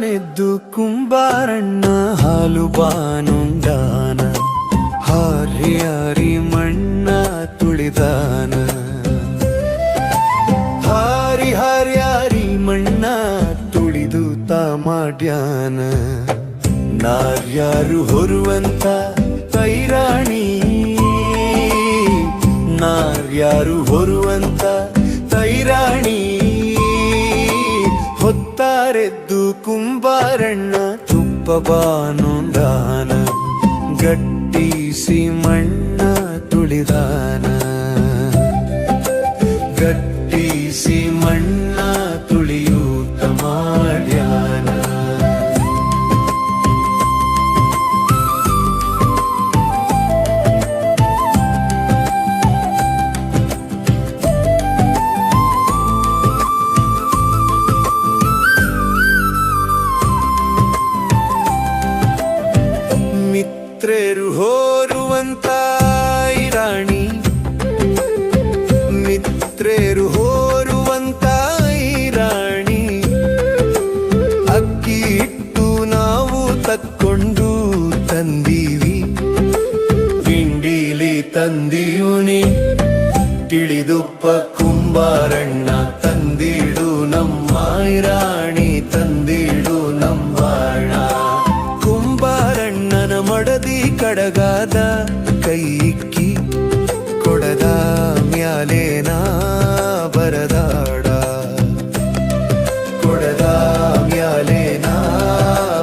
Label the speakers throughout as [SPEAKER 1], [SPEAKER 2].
[SPEAKER 1] ಮುಂಜಾನೆದ್ದು ಕುಂಬಾರಣ್ಣ, ಹಾಲು ಬಾನುಂಡಾನ, ಹಾರಿ ಹಾರಿ ಮಣ್ಣ ತುಳಿದಾನ. ಹಾರಿ ಹಾರಿ ಹಾರಿ ಮಣ್ಣ ತುಳಿದು ತಾ ಮಾಡ್ಯಾನ ನಾರ್ಯಾರು ಹೊರುವಂತ ತೈರಾಣಿ, ನಾರ್ಯಾರು ಹೊರುವಂತ ತೈರಾಣಿ, ಹೊತ್ತಾರೆದ್ದು ಕುಂಬಾರಣ್ಣ ತುಪ್ಪ ಬಾನುಂದಾನ ಗಟ್ಟಿಸಿ ಮಣ್ಣ ತುಳಿದಾನ ತಂದೀವುನಿ ತಿಳಿದುಪ್ಪ ಕುಂಬಾರಣ್ಣ, ತಂದಿಡು ನಮ್ಮ ರಾಣಿ ತಂದಿಡು ನಮ್ಮಣ್ಣ ಕುಂಬಾರಣ್ಣನ ಮಡದಿ ಕಡಗಾದ ಕೈಕ್ಕಿ ಕೊಡದ ಮ್ಯಾಲೇನ ಬರದಾಡ. ಕೊಡದ ಮ್ಯಾಲೇನಾ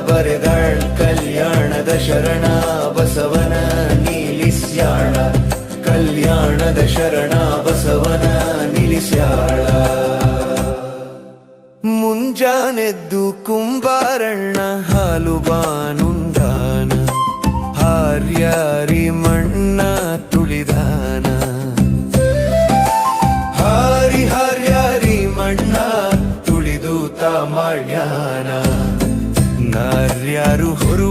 [SPEAKER 1] ಬರೆದಾಳ್ ಕಲ್ಯಾಣದ ಶರಣ ಬಸವನ ನಿಲ್ಲಿಸ್ಯಾಳ ಕಲ್ಯಾಣದ ಶರಣ ಬಸವನ ನಿಲ್ಲಿಸ್ಯಾಳ. ಮುಂಜಾನೆದ್ದು ಕುಂಬಾರಣ್ಣ ಹಾಲು ಬಾನುಂದಾನ ಹಾರ್ಯಾರಿ ಮಣ್ಣ ತುಳಿದಾನ. ಹಾರಿ ಹಾರ್ಯಾರಿ ಮಣ್ಣ ತುಳಿದು ತಾಮಾಳ್ಯಾನ, ನಾರ್ಯಾರು ಹೊರುವಂತ